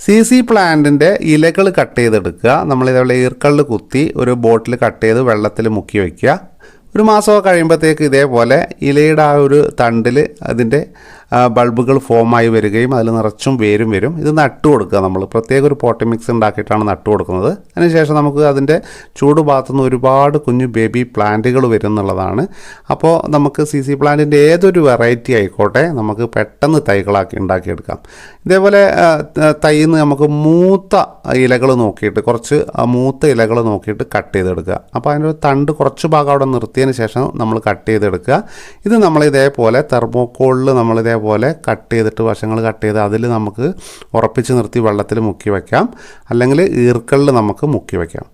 C C പ്ലാന്റിന്റെ ഇലകൾ cut ചെയ്തെടുക്കുക. നമ്മൾ ഇതേപോലെ ഈർക്കള്ളിൽ കുത്തി ഒരു ബോട്ടിൽ കട്ട് ചെയ്ത് വെള്ളത്തിൽ മുക്കി വയ്ക്കുക ഒരു മാസമൊക്കെ കഴിയുമ്പോഴത്തേക്ക് ഇതേപോലെ ഇലയുടെ ആ ഒരു തണ്ടിൽ അതിന്റെ ബൾബുകൾ ഫോമായി വരികയും അതിൽ നിറച്ചും വേരും വരും. ഇത് നട്ടു കൊടുക്കുക നമ്മൾ. പ്രത്യേക ഒരു പോട്ടി മിക്സ് ഉണ്ടാക്കിയിട്ടാണ് നട്ടു കൊടുക്കുന്നത് അതിനുശേഷം നമുക്ക് അതിന്റെ ചൂട് ഭാഗത്തുനിന്ന് ഒരുപാട് കുഞ്ഞു ബേബി പ്ലാന്റുകൾ വരും എന്നുള്ളതാണ്. അപ്പോൾ നമുക്ക് സി സി പ്ലാന്റിന്റെ ഏതൊരു വെറൈറ്റി ആയിക്കോട്ടെ നമുക്ക് പെട്ടെന്ന് തൈകളാക്കി ഉണ്ടാക്കിയെടുക്കാം. ഇതേപോലെ തൈയിൽ നിന്ന് നമുക്ക് മൂത്ത ഇലകൾ നോക്കിയിട്ട് കുറച്ച് മൂത്ത ഇലകൾ നോക്കിയിട്ട് കട്ട് ചെയ്തെടുക്കുക. അപ്പോൾ അതിന്റെ ഒരു തണ്ട് കുറച്ച് ഭാഗം അവിടെ നിർത്തിയതിന് ശേഷം നമ്മൾ കട്ട് ചെയ്തെടുക്കുക. ഇത് നമ്മൾ ഇതേപോലെ തെർമോക്കോളിൽ നമ്മൾ ഇതേപോലെ കട്ട് ചെയ്തിട്ട് വശങ്ങൾ കട്ട് ചെയ്ത് അതിൽ നമുക്ക് ഉറപ്പിച്ച് നിർത്തി വെള്ളത്തിൽ മുക്കി വയ്ക്കാം. അല്ലെങ്കിൽ ഈർക്കലിൽ നമുക്ക് മുക്കി വയ്ക്കാം.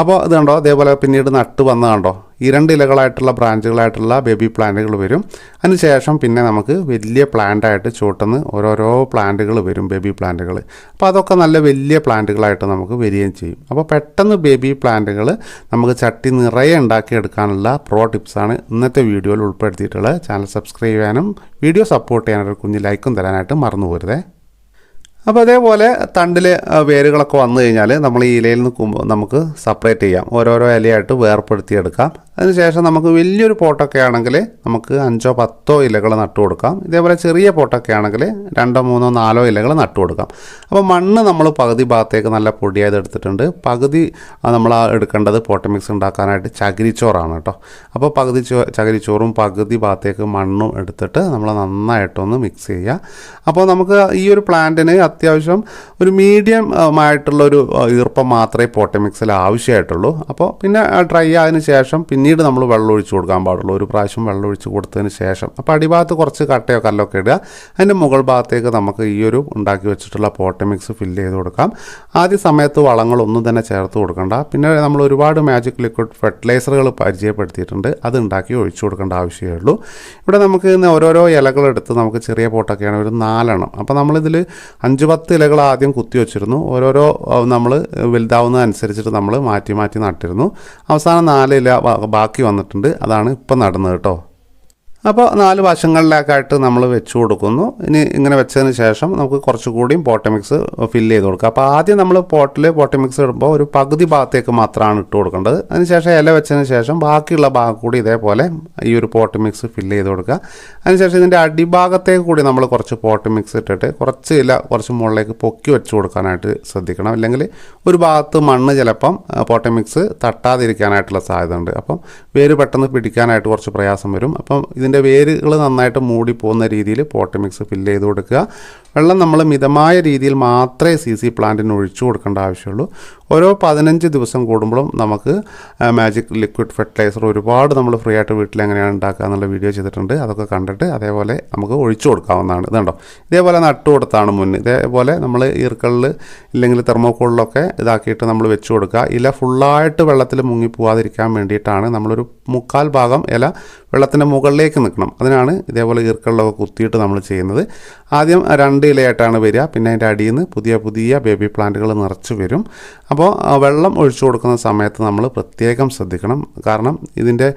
അപ്പോൾ ഇത് കണ്ടോ? അതേപോലെ പിന്നീട് നട്ട് വന്ന കണ്ടോ? ഈ രണ്ട് ഇലകളായിട്ടുള്ള ബ്രാഞ്ചുകളായിട്ടുള്ള ബേബി പ്ലാന്റുകൾ വരും. അതിനുശേഷം പിന്നെ നമുക്ക് വലിയ പ്ലാന്റായിട്ട് ചൂട്ടുന്ന ഓരോരോ പ്ലാന്റുകൾ വരും ബേബി പ്ലാന്റുകൾ. അപ്പോൾ അതൊക്കെ നല്ല വലിയ പ്ലാന്റുകളായിട്ട് നമുക്ക് വരികയും ചെയ്യും. അപ്പോൾ പെട്ടെന്ന് ബേബി പ്ലാന്റുകൾ നമുക്ക് ചട്ടി നിറയെ ഉണ്ടാക്കി എടുക്കാനുള്ള പ്രോ ടിപ്സാണ് ഇന്നത്തെ വീഡിയോയിൽ ഉൾപ്പെടുത്തിയിട്ടുള്ളത്. ചാനൽ സബ്സ്ക്രൈബ് ചെയ്യാനും വീഡിയോ സപ്പോർട്ട് ചെയ്യാനൊരു കുഞ്ഞ് ലൈക്കും തരാനായിട്ട് മറന്നു പോരുതേ. അപ്പോൾ അതേപോലെ തണ്ടിൽ വേരുകളൊക്കെ വന്നു കഴിഞ്ഞാൽ നമ്മൾ ഈ ഇലയിൽ നിന്ന് നമുക്ക് സെപ്പറേറ്റ് ചെയ്യാം. ഓരോരോ ഇലയായിട്ട് വേർപ്പെടുത്തിയെടുക്കാം അതിനുശേഷം നമുക്ക് വലിയൊരു പോട്ടൊക്കെ ആണെങ്കിൽ നമുക്ക് അഞ്ചോ പത്തോ ഇലകൾ നട്ടു കൊടുക്കാം. ഇതേപോലെ ചെറിയ പോട്ടൊക്കെ ആണെങ്കിൽ രണ്ടോ മൂന്നോ നാലോ ഇലകൾ നട്ടു കൊടുക്കാം. അപ്പോൾ മണ്ണ് നമ്മൾ പകുതി ഭാഗത്തേക്ക് നല്ല പൊടിയായത് എടുത്തിട്ടുണ്ട്. പകുതി നമ്മൾ എടുക്കേണ്ടത് പോട്ട മിക്സ് ഉണ്ടാക്കാനായിട്ട് ചകിരിച്ചോറാണ് കേട്ടോ. അപ്പോൾ പകുതി ചോ ചകിരിച്ചോറും പകുതി ഭാഗത്തേക്ക് മണ്ണും എടുത്തിട്ട് നമ്മൾ നന്നായിട്ടൊന്ന് മിക്സ് ചെയ്യുക അപ്പോൾ നമുക്ക് ഈ ഒരു പ്ലാന്റിന് അത്യാവശ്യം ഒരു മീഡിയം ആയിട്ടുള്ള ഒരു ഈർപ്പം മാത്രമേ പോട്ട മിക്സിൽ ആവശ്യമായിട്ടുള്ളൂ. അപ്പോൾ പിന്നെ ഡ്രൈ ആയതിനു ശേഷം പിന്നീട് നമ്മൾ വെള്ളം ഒഴിച്ച് കൊടുക്കാൻ പാടുള്ളൂ. ഒരു പ്രാവശ്യം വെള്ളം ഒഴിച്ച് കൊടുത്തതിന് ശേഷം. അപ്പോൾ അടിഭാഗത്ത് കുറച്ച് കട്ടയോ കല്ലൊക്കെ ഇടുക. അതിന്റെ മുകൾ ഭാഗത്തേക്ക് നമുക്ക് ഈ ഒരു ഉണ്ടാക്കി വെച്ചിട്ടുള്ള പോട്ട മിക്സ് ഫില്ല് ചെയ്ത് കൊടുക്കാം. ആദ്യ സമയത്ത് വളങ്ങളൊന്നും തന്നെ ചേർത്ത് കൊടുക്കണ്ട. പിന്നെ നമ്മൾ ഒരുപാട് മാജിക് ലിക്വിഡ് ഫെർട്ടിലൈസറുകൾ പരിചയപ്പെടുത്തിയിട്ടുണ്ട്. അത് ഉണ്ടാക്കി ഒഴിച്ചു കൊടുക്കേണ്ട ആവശ്യമേ ഉള്ളൂ. ഇവിടെ നമുക്ക് ഓരോരോ ഇലകളെടുത്ത് നമുക്ക് ചെറിയ പോട്ടൊക്കെയാണ് ഒരു നാലെണ്ണം. അപ്പോൾ നമ്മളിതിൽ അഞ്ച് പത്ത് ഇലകൾ ആദ്യം കുത്തി വെച്ചിരുന്നു. ഓരോരോ നമ്മൾ വലുതാവുന്നതനുസരിച്ചിട്ട് നമ്മൾ മാറ്റി മാറ്റി നട്ടിരുന്നു. അവസാനം നാല് ഇല ബാക്കി വന്നിട്ടുണ്ട്. അതാണ് ഇപ്പം നടുന്നത് കേട്ടോ. അപ്പോൾ നാല് വശങ്ങളിലേക്കായിട്ട് നമ്മൾ വെച്ച് കൊടുക്കുന്നു. ഇനി ഇങ്ങനെ വെച്ചതിന് ശേഷം നമുക്ക് കുറച്ചുകൂടിയും പോട്ടമിക്സ് ഫില്ല് ചെയ്ത് കൊടുക്കുക അപ്പോൾ ആദ്യം നമ്മൾ പോട്ടിൽ പോട്ടമിക്സ് ഇടുമ്പോൾ ഒരു പകുതി ഭാഗത്തേക്ക് മാത്രമാണ് ഇട്ട് കൊടുക്കേണ്ടത്. അതിനുശേഷം ഇല വെച്ചതിന് ശേഷം ബാക്കിയുള്ള ഭാഗം കൂടി ഇതേപോലെ ഈ ഒരു പോട്ടമിക്സ് ഫില്ല് ചെയ്ത് കൊടുക്കുക. അതിനുശേഷം ഇതിന്റെ അടിഭാഗത്തേക്ക് കൂടി നമ്മൾ കുറച്ച് പോട്ടമിക്സ് ഇട്ടിട്ട് കുറച്ച് ഇല കുറച്ച് മുകളിലേക്ക് പൊക്കി വെച്ച് കൊടുക്കാനായിട്ട് ശ്രദ്ധിക്കണം. അല്ലെങ്കിൽ ഒരു ഭാഗത്ത് മണ്ണ് ചിലപ്പം പോട്ടമിക്സ് തട്ടാതിരിക്കാനായിട്ടുള്ള സാധ്യത ഉണ്ട് അപ്പം വേര് പെട്ടെന്ന് പിടിക്കാനായിട്ട് കുറച്ച് പ്രയാസം വരും. അപ്പം ഇതിന്റെ വേരുകൾ നന്നായിട്ട് മൂടി പോകുന്ന രീതിയിൽ പോട്ട് മിക്സ് ഫില്ല് ചെയ്ത് കൊടുക്കുക. വെള്ളം നമ്മൾ മിതമായ രീതിയിൽ മാത്രമേ സി സി പ്ലാന്റിന് ഒഴിച്ചു കൊടുക്കേണ്ട ആവശ്യമുള്ളൂ. ഓരോ പതിനഞ്ച് ദിവസം കൂടുമ്പോഴും നമുക്ക് മാജിക് ലിക്വിഡ് ഫെർട്ടിലൈസർ ഒരുപാട് നമ്മൾ ഫ്രീ ആയിട്ട് വീട്ടിൽ എങ്ങനെയാണ് ഉണ്ടാക്കുക എന്നുള്ള വീഡിയോ ചെയ്തിട്ടുണ്ട്. അതൊക്കെ കണ്ടിട്ട് അതേപോലെ നമുക്ക് ഒഴിച്ചു കൊടുക്കാവുന്നതാണ്. ഇതുണ്ടോ ഇതേപോലെ നട്ടു കൊടുത്താണ് മുന്നേ ഇതേപോലെ നമ്മൾ ഈർക്കളിൽ ഇല്ലെങ്കിൽ തെർമോക്കോളിലൊക്കെ ഇതാക്കിയിട്ട് നമ്മൾ വെച്ച് കൊടുക്കുക. ഇല ഫുള്ളായിട്ട് വെള്ളത്തിൽ മുങ്ങി പോവാതിരിക്കാൻ വേണ്ടിയിട്ടാണ് നമ്മളൊരു മുക്കാൽ ഭാഗം ഇല വെള്ളത്തിന്റെ മുകളിലേക്ക് നിൽക്കണം. അതിനാണ് ഇതേപോലെ ഈർക്കളിലൊക്കെ കുത്തിയിട്ട് നമ്മൾ ചെയ്യുന്നത്. ആദ്യം രണ്ട് ഇലയായിട്ടാണ് വരിക. പിന്നെ അതിന്റെ അടിയിൽ നിന്ന് പുതിയ പുതിയ ബേബി പ്ലാന്റുകൾ നിറച്ച് വരും. അപ്പോൾ ആ വെള്ളം ഒഴിച്ചു കൊടുക്കുന്ന സമയത്ത് നമ്മൾ പ്രത്യേകം ശ്രദ്ധിക്കണം. കാരണം ഇതിന്റെ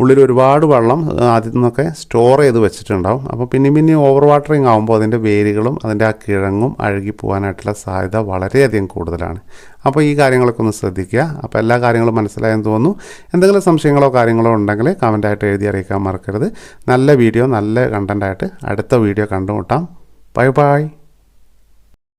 ഉള്ളിൽ ഒരുപാട് വെള്ളം ആദ്യം നിന്നൊക്കെ സ്റ്റോർ ചെയ്ത് വെച്ചിട്ടുണ്ടാവും. അപ്പോൾ പിന്നെ പിന്നെ ഓവർ വാട്ടറിങ് ആകുമ്പോൾ അതിന്റെ വേരുകളും അതിന്റെ ആ കിഴങ്ങും അഴുകി പോകാനായിട്ടുള്ള സാധ്യത വളരെയധികം കൂടുതലാണ്. അപ്പോൾ ഈ കാര്യങ്ങളൊക്കെ ഒന്ന് ശ്രദ്ധിക്കുക. അപ്പോൾ എല്ലാ കാര്യങ്ങളും മനസ്സിലായെന്ന് തോന്നുന്നു. എന്തെങ്കിലും സംശയങ്ങളോ കാര്യങ്ങളോ ഉണ്ടെങ്കിൽ കമന്റായിട്ട് എഴുതി അറിയിക്കാൻ മറക്കരുത്. നല്ല വീഡിയോ നല്ല കണ്ടന്റായിട്ട് അടുത്ത വീഡിയോ കണ്ടുമുട്ടാം. Bye bye